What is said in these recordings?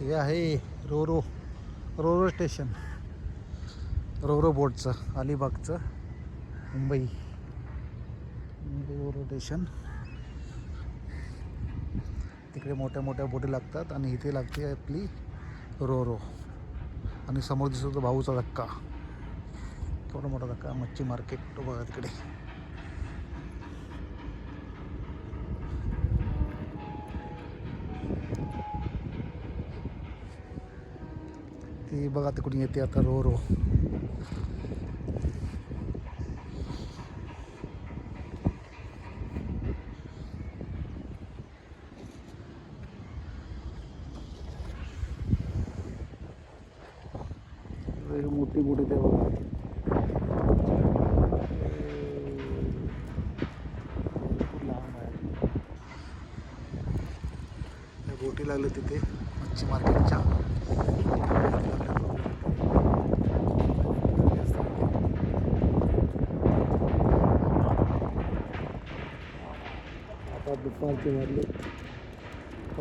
हे आहे roro roro station. Roro बोटचं अलिबागचं मुंबई. Roro station. तिकडे मोठ्या मोठ्या बोटी लागतात आणि इथे लागते आपली रोरो. आणि समोर दिसतो भाऊचा धक्का. थोडा मोठा धक्का मच्छी मार्केट तो बघा तिकडे. ती बघा तिकडून येते आता रो रो. मोठी बघा. आहे त्या बोटी लागल्या तिथे मच्छी मार्केटच्या. आता दुपारचे वाजले.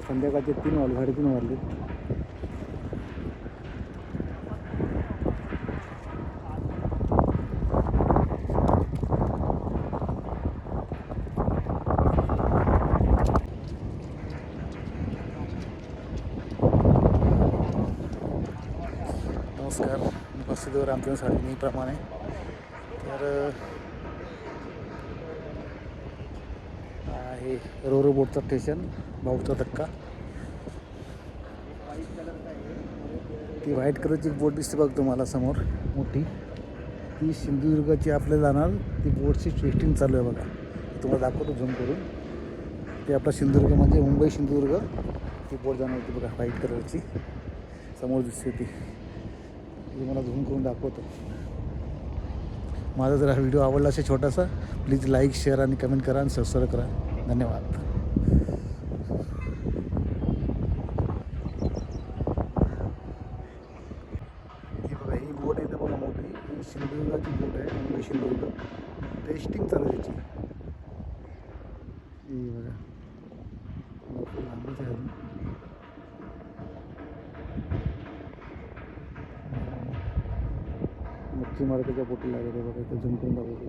संध्याकाळचे तीन वाजले साडेतीन वाजले. नमस्कार. मी बसदेवर रामचंद्र साडे तर हा आहे रोरो बोटचं स्टेशन भाऊचा धक्का. ती व्हाईट कलरची एक बोट दिसते बघ तुम्हाला समोर मोठी. ती सिंधुदुर्गाची आपल्या जाणार ती बोटची टेस्टिंग चालू आहे बघा. तुम्हाला दाखवतो झूम करून. ते आपला सिंधुदुर्ग म्हणजे मुंबई सिंधुदुर्ग. ती बोट जाणार होती बघा व्हाईट कलरची. समोर दिसते ती. तुम्हाला मला झूम करून दाखवतो. माझा जर हा व्हिडिओ आवडला असेल छोटासा प्लीज लाईक शेअर आणि कमेंट करा आणि सबस्क्राईब करा. धन्यवाद. ही बघा ही बोट आहे बघा मोठी. ही सिंधुदुर्गाची बोट आहे मुंबई सिंधुदुर्ग. टेस्टिंग चालू त्याची ही बघा. लांबच आहे अजून. मच्छी मार्केटच्या बोटी लागेल आहे बघा इथं झूम दाखवतो तुम्हाला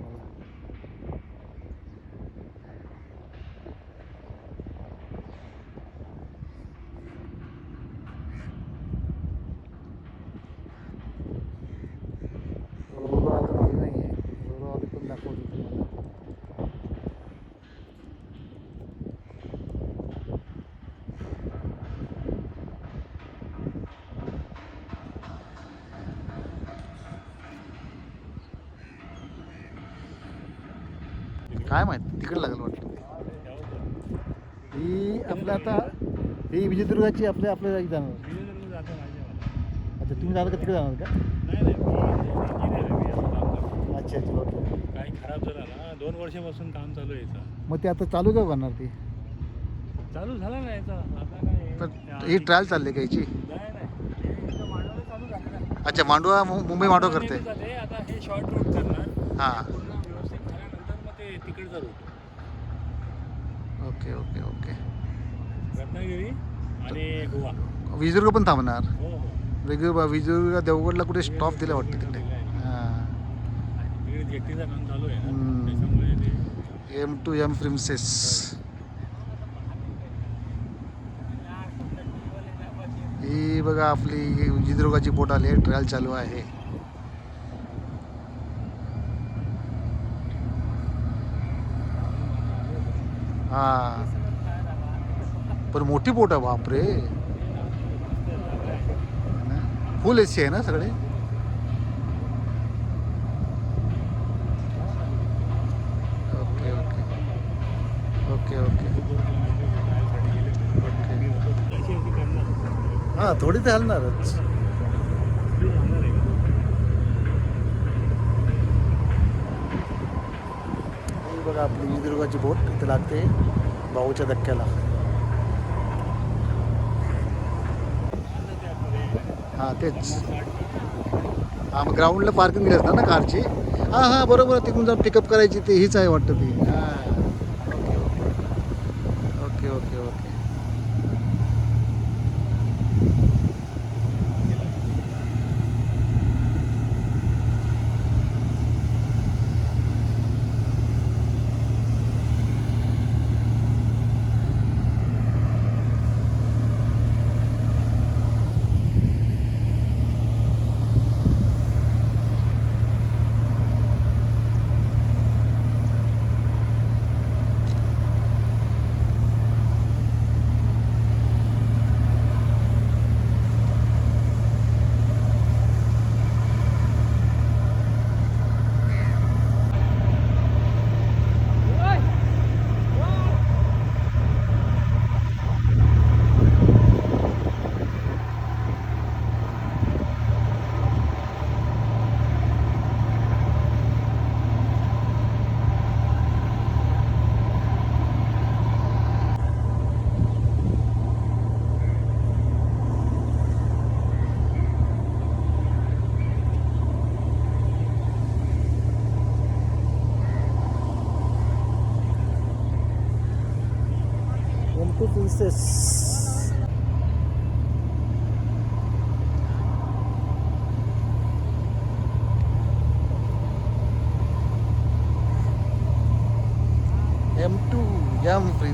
रोरो अजून आली नाही आहे रोरो आली पण दाखवतो तुम्हाला काय माहीत? तिकडे लागलं वाटतं. ही आपल्या आता ही विजयदुर्गाची आपल्या आपल्या जागी जाणार. अच्छा तुम्ही जाणार का तिकडे जाणार का? अच्छा अच्छा ओके. काही खराब झाला ना दोन वर्षापासून काम चालू आहे याचं मग ते आता चालू का करणार ती? चालू झालं ना याचं आता काय पण ही ट्रायल चालली का याची नाही नाही. हे इथं मांडवाला चालू अच्छा मांडवा मु- मुंबई मांडवा करते नेहमी जाते, आता हे शॉर्ट रूट करणार. हां पूर्ण व्यवस्थित झाल्यानंतर मग ते तिकडचा route okay okay okay. Ratnagiri आणि गोवा. विजदुर्ग पण थांबणार. हो हो. वेगळं विजयदुर्ग देवगडला कुठे स्टॉप दिला वाटतं तिकडे. हां तिकडे जेटीचं काम चालू आहे हम्म. ना त्याच्यामुळे ते एम टू एम प्रिन्सेस ही बघा आपली विजयदुर्गाची बोट आली आहे ट्रायल चालू आहे. हा। पण मोठी बोट आहे बापरे फुल एसी आहे ना सगळे ओके ओके। Okay okay. हां थोडी तर हलणारच पुढे जाणार आहे का? ही बघा आपली विदुर्गाची बोट इथे लागते भाऊच्या धक्क्याला. हां तेच. हां मग ग्राउंडला पार्किंग दिली असणार ना कारची? हां हां बरोबर तिकडून जाऊन पिकअप करायची ते हीच आहे वाटतं ती. हां. Okay okay okay okay.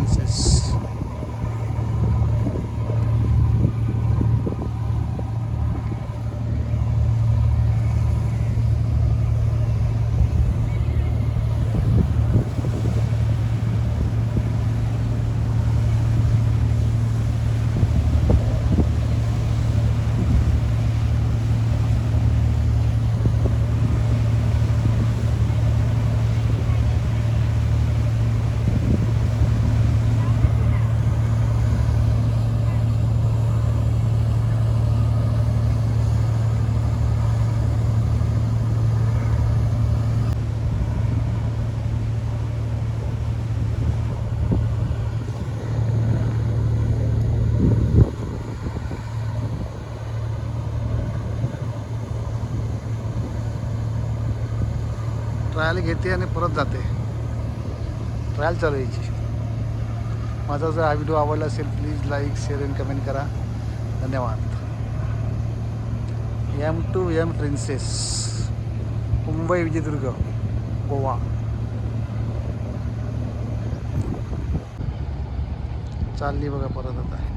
Princess येते आणि परत जाते. ट्रायल चालू यायची माझा जर हा व्हिडिओ आवडला असेल please like share and comment करा. धन्यवाद. M two M princess Mumbai Vijaydurg Goa. चालली बघा परत आता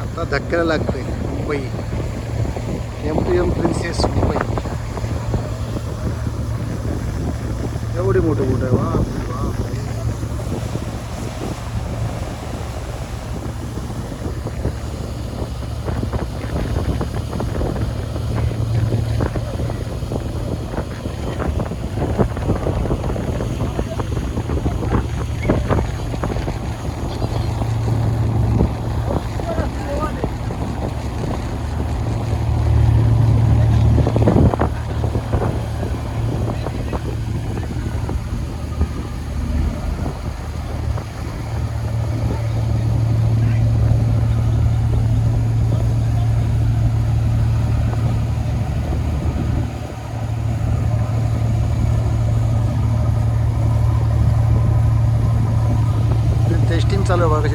आता धक्क्याला लागते Mumbai. M two M princess Mumbai. एवढी मोठं मोठं आहे वा?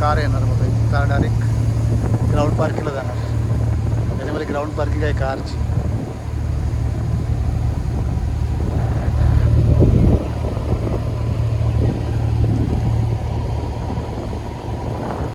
कार येणार बघा इथून कार डायरेक्ट ग्राउंड पार्किंगला जाणार त्याच्यामध्ये ग्राउंड पार्किंग आहे कारची